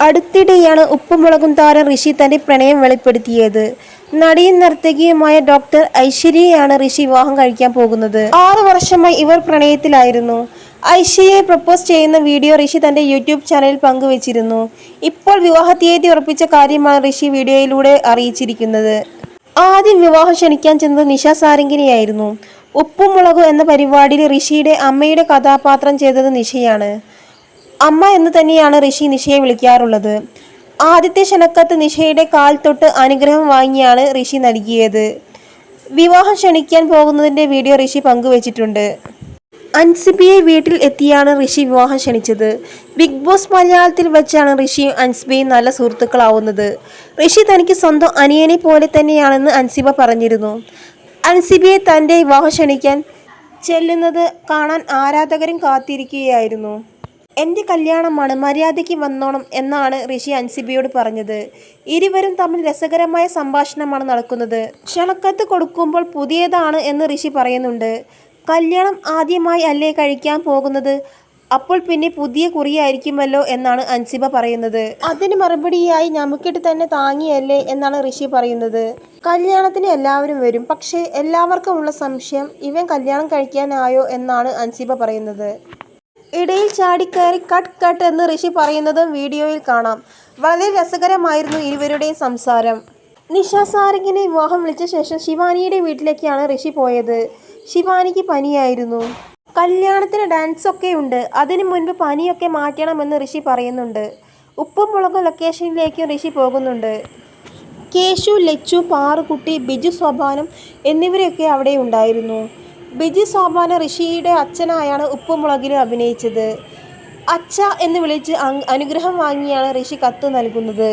അടുത്തിടെയാണ് ഉപ്പുമുളകും താരം ഋഷി തന്റെ പ്രണയം വെളിപ്പെടുത്തിയത്. നടിയും നർത്തകിയുമായ ഡോക്ടർ ഐശ്വര്യയാണ് ഋഷി വിവാഹം കഴിക്കാൻ പോകുന്നത്. ആറു വർഷമായി ഇവർ പ്രണയത്തിലായിരുന്നു. ഐശ്വര്യയെ പ്രപ്പോസ് ചെയ്യുന്ന വീഡിയോ ഋഷി തന്റെ യൂട്യൂബ് ചാനലിൽ പങ്കുവച്ചിരുന്നു. ഇപ്പോൾ വിവാഹ തീയതി ഉറപ്പിച്ച കാര്യമാണ് ഋഷി വീഡിയോയിലൂടെ അറിയിച്ചിരിക്കുന്നത്. ആദ്യം വിവാഹം ക്ഷണിക്കാൻ ചെന്നത് നിഷ സാരംഗിനിയായിരുന്നു. ഉപ്പുമുളകു എന്ന പരിപാടിയിൽ ഋഷിയുടെ അമ്മയുടെ കഥാപാത്രം ചെയ്തത് നിഷയാണ്. അമ്മ എന്ന് തന്നെയാണ് ഋഷി നിഷയെ വിളിക്കാറുള്ളത്. ആദ്യത്തെ ക്ഷണക്കത്ത് നിഷയുടെ കാൽ തൊട്ട് അനുഗ്രഹം വാങ്ങിയാണ് ഋഷി നൽകിയത്. വിവാഹം ക്ഷണിക്കാൻ പോകുന്നതിന്റെ വീഡിയോ ഋഷി പങ്കുവച്ചിട്ടുണ്ട്. അൻസിബിയെ വീട്ടിൽ എത്തിയാണ് ഋഷി വിവാഹം ക്ഷണിച്ചത്. ബിഗ് ബോസ് മലയാളത്തിൽ വെച്ചാണ് ഋഷിയും അൻസിബിയും നല്ല സുഹൃത്തുക്കളാവുന്നത്. ഋഷി തനിക്ക് സ്വന്തം അനിയനെ പോലെ തന്നെയാണെന്ന് അൻസിബ പറഞ്ഞിരുന്നു. അൻസിബിയെ തന്റെ വിവാഹം ക്ഷണിക്കാൻ ചെല്ലുന്നത് കാണാൻ ആരാധകരും കാത്തിരിക്കുകയായിരുന്നു. എന്റെ കല്യാണമാണ് മര്യാദയ്ക്ക് വന്നോണം എന്നാണ് ഋഷി അൻസിബിയോട് പറഞ്ഞത്. ഇരുവരും തമ്മിൽ രസകരമായ സംഭാഷണമാണ് നടക്കുന്നത്. ക്ഷണക്കത്ത് കൊടുക്കുമ്പോൾ പുതിയതാണ് എന്ന് ഋഷി പറയുന്നുണ്ട്. കല്യാണം ആദ്യമായി അല്ലേ കഴിക്കാൻ പോകുന്നത്? അപ്പോൾ പിന്നെ പുതിയ കുറിയായിരിക്കുമല്ലോ എന്നാണ് അൻസിബ പറയുന്നത്. അതിന് മറുപടിയായി നമുക്കിട്ട് തന്നെ താങ്ങിയല്ലേ എന്നാണ് ഋഷി പറയുന്നത്. കല്യാണത്തിന് എല്ലാവരും വരും. പക്ഷേ എല്ലാവർക്കും ഉള്ള സംശയം ഇവൻ കല്യാണം കഴിക്കാനായോ എന്നാണ് അൻസിബ പറയുന്നത്. ഇടയിൽ ചാടിക്കയറി കട്ട് കട്ട് എന്ന് ഋഷി പറയുന്നതും വീഡിയോയിൽ കാണാം. വളരെ രസകരമായിരുന്നു ഇരുവരുടെയും സംസാരം. നിഷ സാരംഗിനെ വിവാഹം വിളിച്ച ശേഷം ശിവാനിയുടെ വീട്ടിലേക്കാണ് ഋഷി പോയത്. ശിവാനിക്ക് പനിയായിരുന്നു. കല്യാണത്തിന് ഡാൻസ് ഒക്കെ ഉണ്ട്. അതിനു മുൻപ് പനിയൊക്കെ മാറ്റണമെന്ന് ഋഷി പറയുന്നുണ്ട്. ഉപ്പും മുളകും ലൊക്കേഷനിലേക്കും ഋഷി പോകുന്നുണ്ട്. കേശു ലച്ചു പാറുകുട്ടി ബിജു സ്വഭാനം എന്നിവരൊക്കെ അവിടെ ഉണ്ടായിരുന്നു. ബിജു സോമാന ഋഷിയുടെ അച്ഛനായാണ് ഉപ്പുമുളകിന് അഭിനയിച്ചത്. അച്ഛ എന്ന് വിളിച്ച് അനുഗ്രഹം വാങ്ങിയാണ് ഋഷി കത്ത് നൽകുന്നത്.